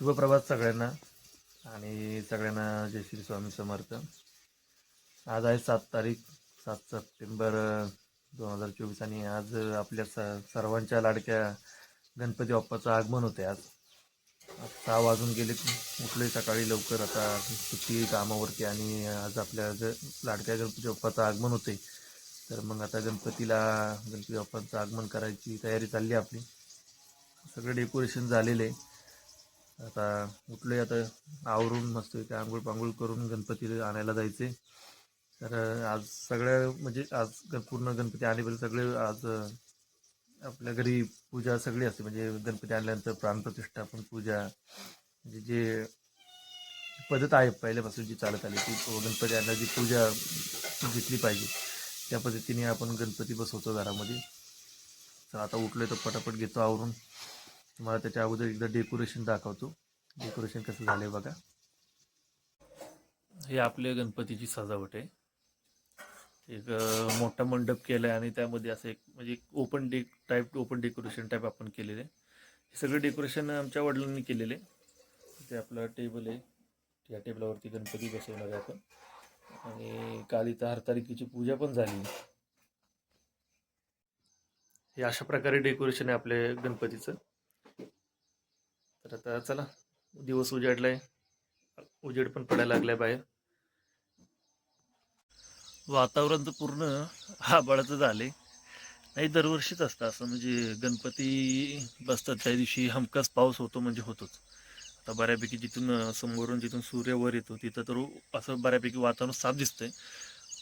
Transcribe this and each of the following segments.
शुभप्रभात सगळ्यांना आणि सगळ्यांना जय श्री स्वामी समर्थ. आज आहे सात तारीख सात सप्टेंबर दोन हजार चोवीस आणि आज आपल्या स सर्वांच्या लाडक्या गणपती बाप्पाचं आगमन होते आज. आज सहा वाजून गेले उठले सकाळी लवकर. आता सुट्टी कामावरती आणि आज आपल्या ज लाडक्या गणपती बाप्पाचं आगमन होते तर मग आता गणपतीला गणपती बाप्पाचं आगमन करायची तयारी चालली आहे आपली. सगळं डेकोरेशन झालेलं आहे. आता उठले आता आवरून मस्त इथे आंघोळ पांघोळ करून गणपती आणायला जायचे तर आज सगळ्या म्हणजे आज पूर्ण गणपती आणेपर्यंत सगळे आज आपल्या घरी पूजा सगळी असते. म्हणजे गणपती आणल्यानंतर प्राणप्रतिष्ठापन पूजा म्हणजे जे पद्धत आहे पहिल्यापासून जी चालत आली ती प- गणपती आणल्याची पूजा घेतली पाहिजे. त्या पद्धतीने आपण गणपती बसवतो घरामध्ये. तर आता उठलोय तर पटापट घेतो आवरून. तुम्हाला त्याच्या अगोदर एकदा डेकोरेशन दाखवतो. डेकोरेशन कसं झालंय बघा. हे आपल्या गणपतीची सजावट आहे. एक मोठा मंडप केला आहे आणि त्यामध्ये असं एक म्हणजे open day type open decoration type आपण केलेलं. आहे हे सगळं डेकोरेशन आमच्या वडिलांनी केलेलं. आहे ते आपलं टेबल आहे. या टेबलावरती गणपती बसवणार आहे आपण. आणि काल इथं हरतालिकेची पूजा पण झाली. हे अशा प्रकारे डेकोरेशन आहे आपल्या गणपतीचं. तर आता चला दिवस उजाडलाय. उजेड पण पडायला लागलाय बाहेर. वातावरण तर पूर्ण आबाळाचं झाले नाही दरवर्षीच असतं असं. म्हणजे गणपती बसतात त्या दिवशी. हमखास पाऊस होतो म्हणजे होतोच. आता बऱ्यापैकी जिथून समोरून जिथून सूर्य वर येतो तिथं तर असं बऱ्यापैकी वातावरण साफ दिसतंय.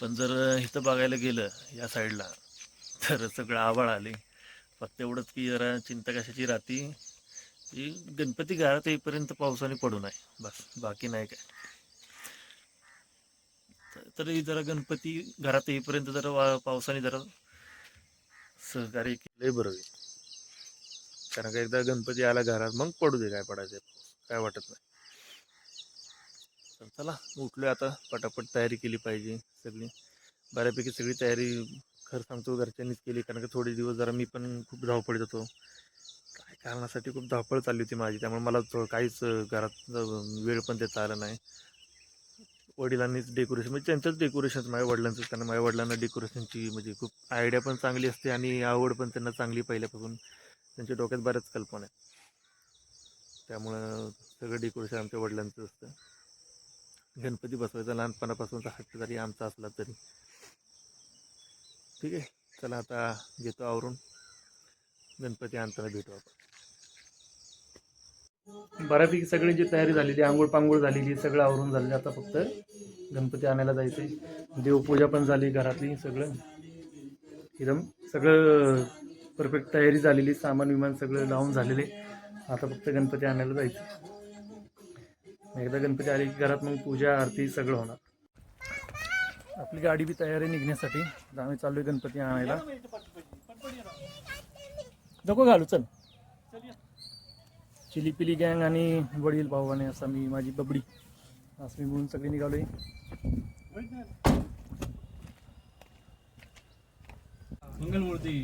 पण जर इथं बघायला गेलं या साईडला तर सगळं आबाळ आले फक्त एवढंच की जरा चिंता कशाची राहती? की गणपती घरात येईपर्यंत पावसाने पडू नये. बस बाकी नाही काय. तरी जरा गणपती घरात येईपर्यंत जरा वा पावसाने जरा सहकार्य केलंय बरं होईल. कारण का एकदा गणपती आला घरात मग पडू दे काय पडायचं. काय वाटत नाही. तर चला उठलोय आता. पटापट तयारी केली पाहिजे सगळी. बऱ्यापैकी सगळी तयारी खरं सांगतो घरच्यांनीच केली. कारण का थोडे दिवस जरा मी पण खूप धावपडीत होतो. कारणासाठी खूप धावपळ चालली होती माझी. त्यामुळे मला काहीच घरात वेळ पण देता आला नाही. वडिलांनीच डेकोरेशन म्हणजे त्यांचंच डेकोरेशन माझ्या वडिलांचंच. कारण माझ्या वडिलांना डेकोरेशनची म्हणजे खूप आयडिया पण चांगली असते आणि आवड पण त्यांना चांगली पहिल्यापासून. त्यांच्या डोक्यात बऱ्याच कल्पना आहेत. त्यामुळं सगळं डेकोरेशन आमच्या वडिलांचं असतं. गणपती बसवायचा लहानपणापासूनचा हट्ट जरी आमचा असला तरी. ठीक आहे. चला आता घेतो आवरून. गणपती आणताना भेटू आपण. बऱ्यापैकी सगळ्यांची तयारी झालेली आंघोळ पांघोळ झालेली सगळं आवरून झालेलं आता फक्त गणपती आणायला जायचंय. देवपूजा पण झाली घरातली सगळं. एकदम सगळं परफेक्ट तयारी झालेली सामान विमान सगळं लावून झालेले. आता फक्त गणपती आणायला जायचं. एकदा गणपती आले की घरात मग पूजा आरती सगळं होणार. आपली गाडी बी तयार आहे निघण्यासाठी. आता आम्ही चाललोय गणपती आणायला. नको घालू चल. चिली पिली गँग आणि वडील भाऊ आणि असं मी माझी बबडी असं मी म्हणून सगळे निघालोय. मंगलमूर्ती.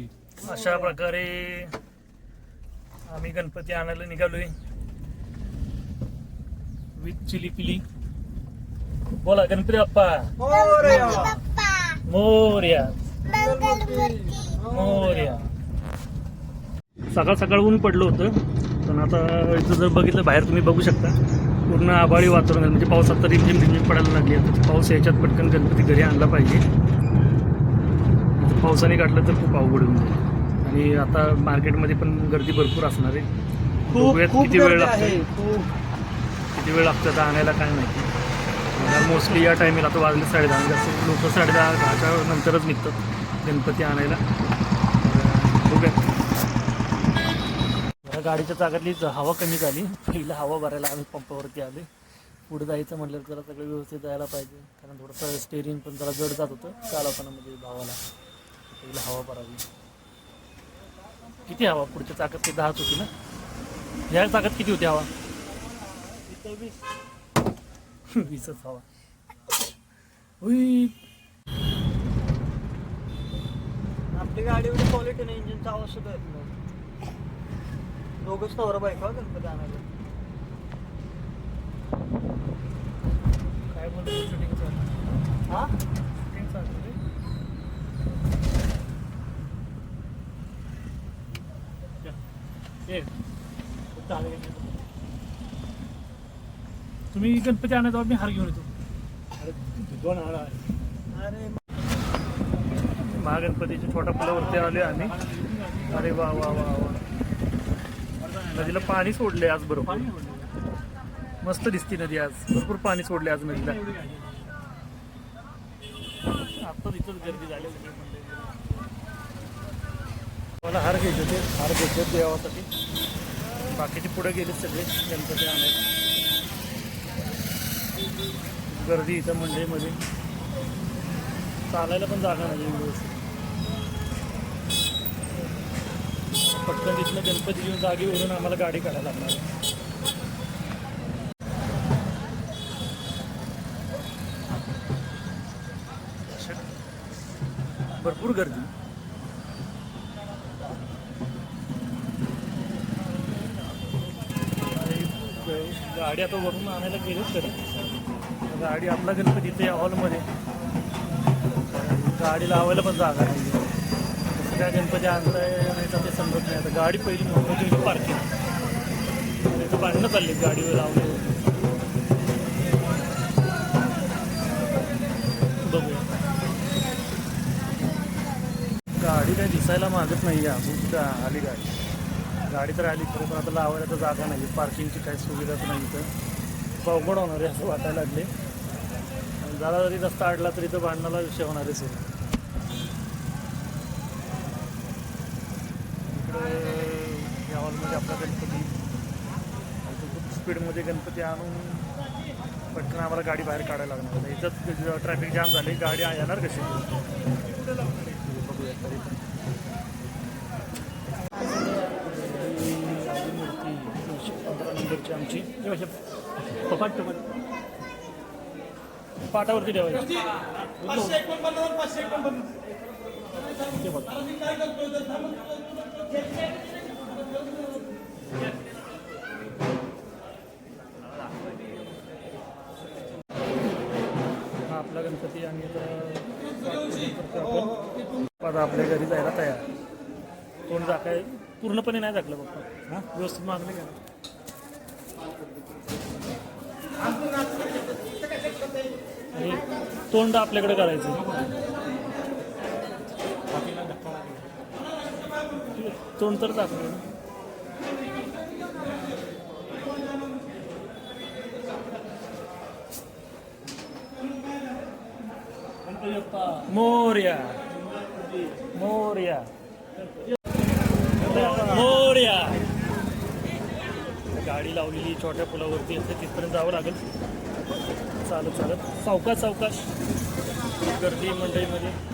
अशा प्रकारे आम्ही गणपती आणायला निघालोय. विथ चिली पिली बोला गणपती बाप्पा. मोर्या. मोर्या. सकाळ सकाळ ऊन पडलं होतं. पण आता इथं जर बघितलं बाहेर तुम्ही बघू शकता. पूर्ण आभाळी वातावरण. म्हणजे पावसात तर रिमझिम रिमझिम पडायला लागली आता पाऊस याच्यात पटकन गणपती घरी आणला पाहिजे. आता पावसाने काढलं तर खूप अवघड होऊन जाईल. आणि आता मार्केटमध्ये पण गर्दी भरपूर असणार आहे. बघूयात किती वेळ लागतो. किती वेळ लागतो आता आणायला काय माहिती. मोस्टली या टायमिंगला आता वाजले साडेदहा. असं लोक साडेदहा दहाच्या नंतरच निघतात गणपती आणायला. बघूयात. गाडीच्या चाकातली ज- हवा कमी झाली. पहिलं हवा भरायला आम्ही पंपावरती आले. पुढे जायचं म्हटलं तर जरा सगळं व्यवस्थित जायला पाहिजे. कारण थोडंसं स्टेरिंग पण जरा जड जात होतं. चालवतानामध्ये भावाला पहिलं हवा भरावी. किती हवा? पुढच्या चाकात ते दहाच होती ना? ह्या चाकात किती होती हवा? वीसच हवा. होई आपली एवढी क्वालिटी नाही इंजिनचा आवाज सुद्धा येत नाही. दोघंच नवरा बायका गणपती आणायचं काय बोलतो शूटिंग चालू हा? शूटिंग चालू रे. तुम्ही गणपती आणायचा मी हार घेऊन येतो. अरे दोन हार अरे महागणपतीच्या छोट्या पुलावरती आले आम्ही. अरे वा वा वा वा. नदीला पाणी सोडले आज बरोबर. मस्त दिसती नदी आज. भरपूर पाणी सोडले आज नदीला. आता तिथंच गर्दी झाली. मला हार घ्यायचे होते. हार घ्यायचे होते देवासाठी. बाकीचे पुढे गेले सगळे. गणपती आणायला गर्दी इथं मंडईमध्ये. चालायला पण जागा नाही व्यवस्थित पटकन तिथनं गणपती घेऊन जागेवरून आम्हाला गाडी काढायला लागणार आहे. भरपूर गर्दी. आणि गाडी आता वरून आणायला गेलोच तरी गाडी आपला गणपती इथे हॉलमध्ये. गाडी लावायला पण जागा नाही त्या गणपती आणताय नाही तर ते समजत नाही. आता गाडी पहिली मोठी पार्किंग तिथं इथं भांडणं चालली गाडीवर लावलं बघूया. गाडी काही दिसायला मागत नाही आहे अजून. का आली गाडी. गाडी तर आली खरं पण आता लावायला तर जागा नाही पार्किंगची काही सुविधाच नाही तर अवघड होणार आहे असं वाटायला लागले आणि जरा जरी रस्ता अडला तरी तर भांडणाला विषय होणारच आहे. या हॉलमध्ये आपला गणपती खूप स्पीडमध्ये गणपती आणून पटकन आम्हाला गाडी बाहेर काढायला लागणार. याच्यात इथंच ट्रॅफिक जाम झाली गाडी येणार कशी? बघूया तरी पण. मूर्ती आमची पाटावरती ठेवायची. हा आपला गणपती आणि आपल्या घरी जायला तयार. कोण जाकाय पूर्णपणे नाही टाकलं पप्पा हां? व्यवस्थित मागणी का तोंड आपल्याकडे करायचं तोंड तर. मोर्या. मोर्या. मोर्या. गाडी लावलेली छोट्या पुलावरती. असते तिथपर्यंत जावं लागेल. चालत चालत. सावकाश सावकाश. गर्दी मंडईमध्ये.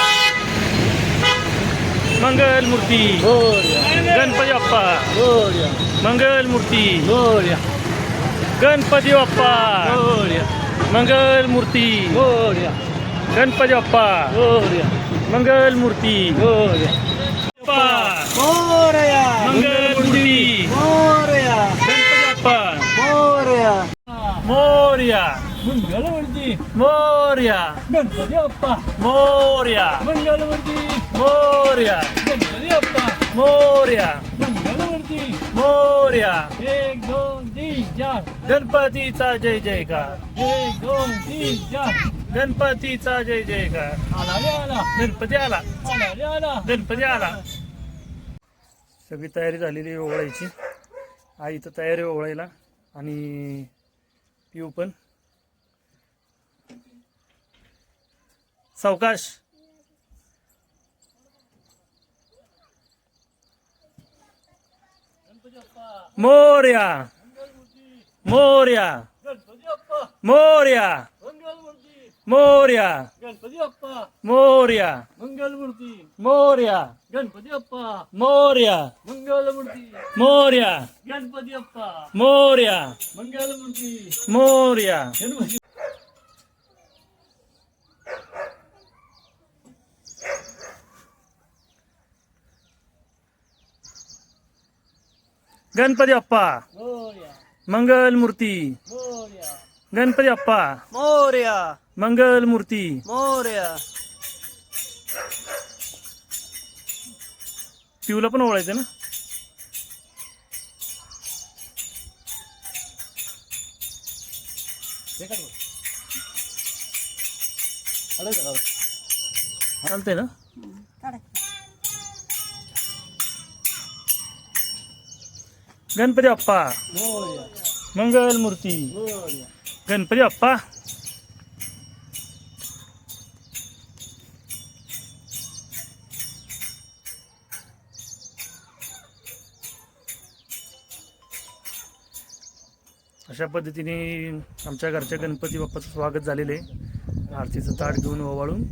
मंगल मूर्ती. गणपती बाप्पा. मंगल मूर्ती. गणपती बाप्पा. मंगल मूर्ती. गणपती बाप्पा. मंगल मूर्ती. मंगल मूर्ती मोरया. गणपती बाप्पा मोरया. मोर्या मंगलमूर्ती मोर्या. गणपती बाप्पा. मोर्या. मंगलमूर्ती मोर्या. गणपती बाप्पा. मोर्या. मंगलमूर्ती मोर्या. एक दोन तीन चार. गणपतीचा जय जयकार एक दोन तीन चार. गणपतीचा जय जयकार आला रे आला. गणपती आला. आला रे आला. गणपती आला. सगळी तयारी झालेली आहे ओवळायची. आई तर तयारी ओवळायला आणि पिऊ पण. सावकाश मोर्या मोर्या मोर्या मोर्या गणपती बाप्पा मोर्या मंगलमूर्ती मोर्या गणपती बाप्पा मोर्या मंगलमूर्ती मोर्या गणपती मोर्या मंगलमूर्ती मोर्या गणपती मोर्या. मंगल मूर्ती. गणपती बाप्पा. मोर्या. मंगल मूर्ती. मोर्या. पिऊला पण ओळायचं ना? हे चालतंय ना? गणपती बाप्पा. मंगल मूर्ती. गणपती बाप्पा. अशा पद्धतीने आमच्या घरच्या गणपती बाप्पाचं स्वागत झालेलं आहे. आरतीचं ताट घेऊन ओवाळून.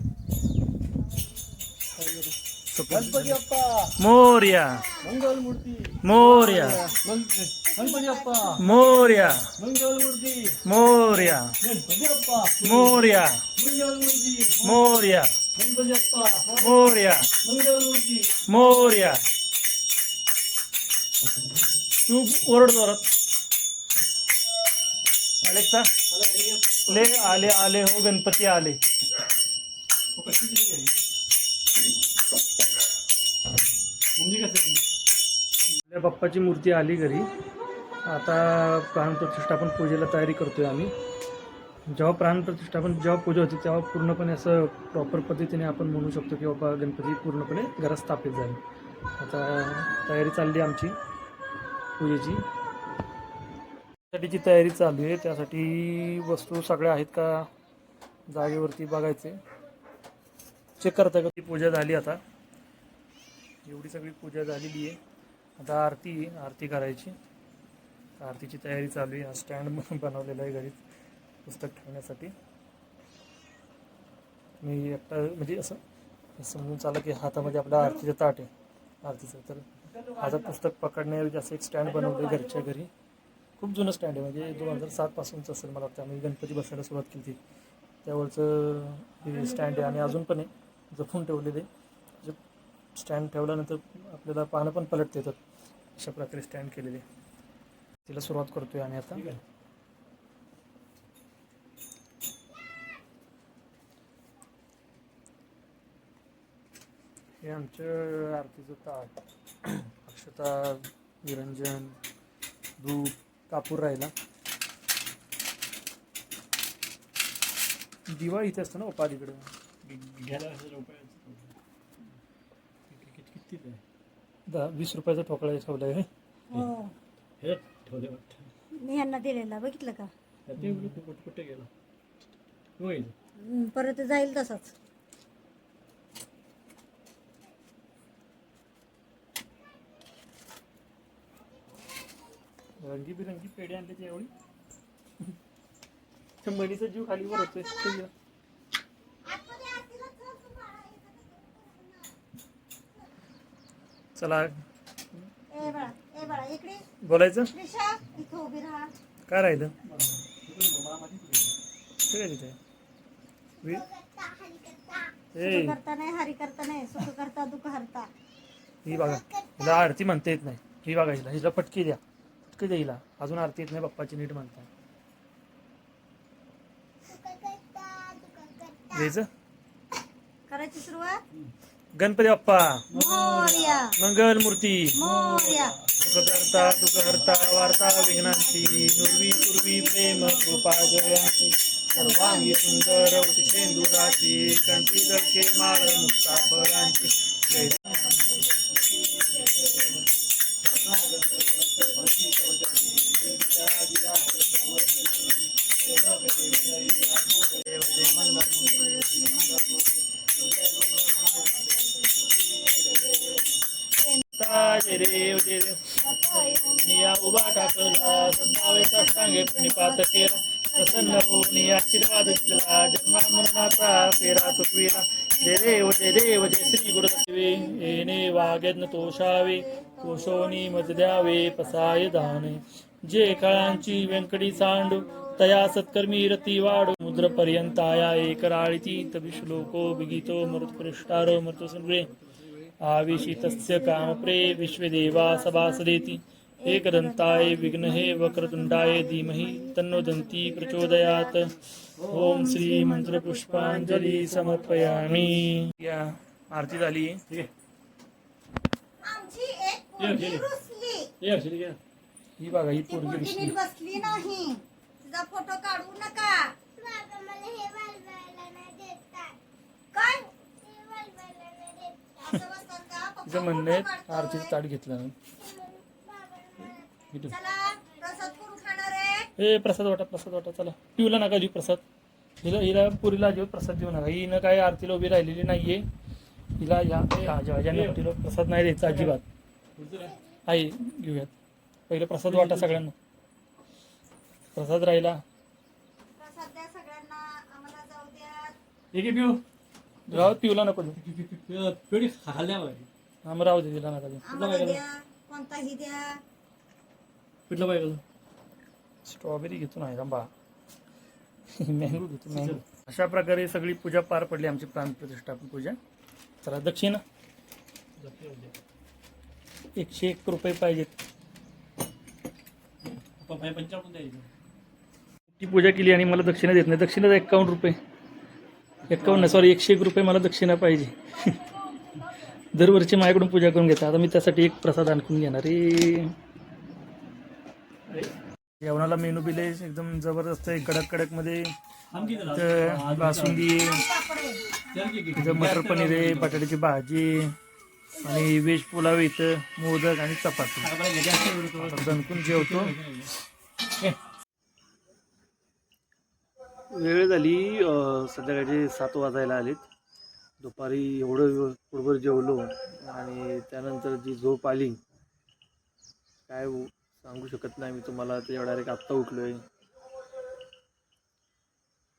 गणपती बाप्पा मोर्या. मंगलमूर्ती. मोर्या. मंग- गणपती बाप्पा मोर्या. मंगलमूर्ती. मोर्या. गणपती बाप्पा मोर्या मोर्या. गणपती बाप्पा मोर्या मोर्या. तू ओरड जोरात. अलेक्सा. ले आले आले हो गणपती आले. आपल्या बाप्पाची मूर्ती आली घरी. आता प्राणप्रतिष्ठापन पूजेला तयारी करतोय आम्ही. जेव्हा प्राणप्रतिष्ठापन जेव्हा पूजा होती तेव्हा पूर्णपणे असं प्रॉपर पद्धतीने आपण म्हणू शकतो की बाबा गणपती पूर्णपणे घरात स्थापित झाले. आता तयारी चालली आमची पूजेची. त्यासाठीची तयारी चालू आहे. त्यासाठी वस्तू सगळ्या आहेत का जागेवरती बघायचे. चेक करता का ती पूजा झाली आता. एवढी सगळी पूजा झालेली आहे. आता आरती आरती करायची. आरतीची तयारी चालू आहे. हा स्टँड बनवलेला आहे घरी पुस्तक ठेवण्यासाठी. मी एकटा म्हणजे असं समजून चाललं की हातामध्ये आपला आरतीचं ताट आहे. आरतीचं. तर आता पुस्तक पकडण्याऐवजी असं एक स्टँड बनवलं आहे घरच्या घरी. खूप जुनं स्टँड आहे. म्हणजे दोन हजार सातपासूनचं असेल मला वाटतं. आम्ही गणपती बसायला सुरुवात केली होती. त्यावरचं हे स्टँड आहे. आणि अजून पण आहे. जपून ठेवलेलं आहे. स्टँड ठेवल्यानंतर आपल्याला पानं पण पलटता येतात. अशा प्रकारे स्टँड केलेले. तिला सुरुवात करतोय आम्ही आता. हे आमचं आरतीचं ताट. अक्षता निरंजन धूप कापूर राहिला. दिवा इथे असतो ना पालीकडं घ्यायला हजार रुपयाचं किती किती आहे दहा वीस रुपयाचा ठोकळा ठेवला आहे हो. हे. ठेवले वाटतं. मी ह्यांना दिलेला बघितलं का? ते कुठं कुठे गेलं? होईल. हम्म, परत जाईल तसाच. रंगीबिरंगी पेढे आणले ते एवढी. मनीचा जीव खाली वर होतोय. ते घ्या. चला ए बाळा ए बाळा इकडे बोलायचं त्रिशा इथं उभी राहा काय राहिलं ते काय तिथे वि- ए सुख करता नाही हरी करता नाही सुख करता दुःख हरता ही बघा हिला आरती म्हणता येत नाही. ही बघा हिला हिला पटकी द्या. पटकी द्या हिला. अजून आरती येत नाही बाप्पाची नीट म्हणता. घ्यायचं करायची सुरुवात? गणपती बाप्पा. मंगल मूर्ती सुखकर्ता दुःखहर्ता वार्ता विघ्नांची नुर्वी पूर्वी प्रेम कृपा जयांची सर्वांगी सुंदर उटी शेंदुराची कंठी जळके माळ मुक्ता फळांची. जय सांगे सदावे साष्टांगे प्रसन्न होऊनी आशीर्वाद दिला जन्मा मरणाचा फेरा चुकविला जय देव जय देव जय श्री गुरुदेवे. येणे वाग्यज्ञ तोषावे. कोशोनी मत द्यावे पसाय दाने. जे काळांची व्यंकटी सांडू तया सत्कर्मी रती वाढ. मुद्र पर्यंताया एक श्लोको बिगितो मृतपृष्ठारो मृतसंग्रे आविशी आविषितस्य कामप्रे विश्वदेवा सभासदेति. एकदन्ताय विघ्नहे वक्रतुण्डाय धीमहि तन्नो दन्ती प्रचोदयात्। ओम श्री मंत्रपुष्पांजली समर्पयामी। या आरती झाली. ही बघा ही पोरगी बसली नाही. तिचा फोटो काढू नका. तिचं म्हणणं आहे. आरतीचं ताट घेतलं. चला प्रसाद कोण खाणार आहे? हे प्रसाद वाटा प्रसाद वाटा चला. पिऊला नका देऊ प्रसाद. हिला हिला पुरीला अजिबात प्रसाद देऊ नका. हिनं काय आरतीला उभी राहिलेली नाहीये. हिला या प्रसाद नाही द्यायचा अजिबात. आहे घेऊयात. पहिलं प्रसाद वाटा सगळ्यांना. प्रसाद राहिला. प्रसाद द्या सगळ्यांना आम्हाला जाऊ द्या पिऊ? राहू पिऊला नको देऊ. मग राहू दे तिला नका देऊ. कोणताही द्या. पिठलं पाहिजे स्ट्रॉबेरी घेतो नाही आंबा मँगो घेतो मँगो अशा प्रकारे सगळी पूजा पार पडली आमची प्राणप्रतिष्ठापन पूजा. चला दक्षिणा. एकशे एक रुपये पाहिजेत. ती पूजा केली आणि मला दक्षिणा देत नाही. दक्षिणा एकावन्न रुपये. एकावन्न सॉरी एकशे एक रुपये मला दक्षिणा पाहिजे. दरवर्षी माझ्याकडून पूजा करून घेतात. आता मी त्यासाठी एक प्रसाद आणखून घेणार आहे. जेवणाला मेनू बिले एकदम जबरदस्त आहे. कडक कडकमध्ये बासुंदी. इथं मटर पनीर आहे बटाट्याची भाजी आणि व्हेज पुलाव इथं मोदक आणि चपाती. दणकून जेवतो. वेळ झाली संध्याकाळचे सात वाजायला आलेत. दुपारी एवढं बरोबर जेवलो आणि त्यानंतर जी झोप आली काय सांगू शकत नाही मी तुम्हाला ते डायरेक्ट आत्ता उठलो आहे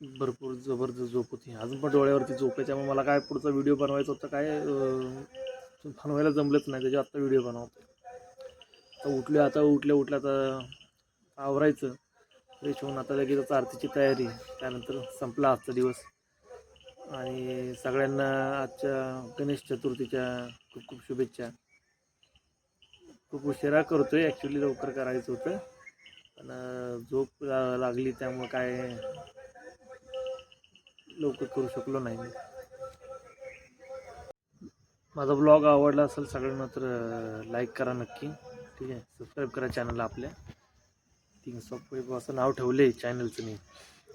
भरपूर जबरदस्त झोप होती. अजून पण डोळ्यावरती झोप आहे त्यामुळे मला काय पुढचा व्हिडिओ बनवायचा होता काय बनवायला जमलंच नाही त्याच्या आत्ता व्हिडिओ बनवतो. आता उठलो आता उठल्या उठल्या आता आवरायचं. फ्रेश होऊन आता लगेच आरतीची तयारी. त्यानंतर संपला आजचा दिवस. आणि सगळ्यांना आजच्या गणेश चतुर्थीच्या खूप खूप शुभेच्छा. खूप उशिरा करतो आहे ॲक्च्युली लवकर करायचं होतं. पण झोप लागली त्यामुळं काय लवकर करू शकलो नाही मी. माझा ब्लॉग आवडला असेल सगळ्यांना तर लाईक करा नक्की. ठीक आहे? सबस्क्राईब करा चॅनलला आपल्या. थिंग्स ऑफ वेब असं नाव ठेवलं आहे चॅनलचं मी.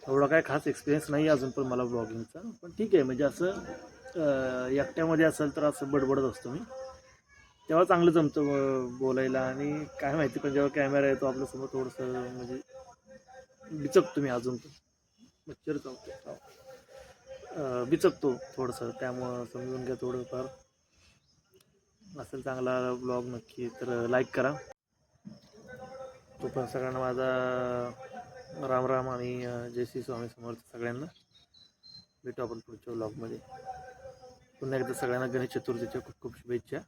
एवढा काय खास एक्सपिरियन्स नाही अजून पण मला ब्लॉगिंगचा पण ठीक आहे म्हणजे असं एकट्यामध्ये असेल तर असं बडबडत असतो मी. तेव्हा चांगलं जमतं बोलायला. आणि काय माहिती पण जेव्हा कॅमेरा येतो आपल्यासमोर थोडंसं म्हणजे बिचकतो मी अजून पण. मच्छर चावतो. हो. बिचकतो थोडंसं. त्यामुळं समजून घ्या थोडंफार. असेल चांगला ब्लॉग नक्की तर लाईक करा. तो पण सगळ्यांना माझा राम राम आणि जय श्री स्वामी समर्थ सगळ्यांना. भेटू आपण पुढच्या ब्लॉगमध्ये पुन्हा एकदा सगळ्यांना गणेश चतुर्थीच्या खूप खूप शुभेच्छा.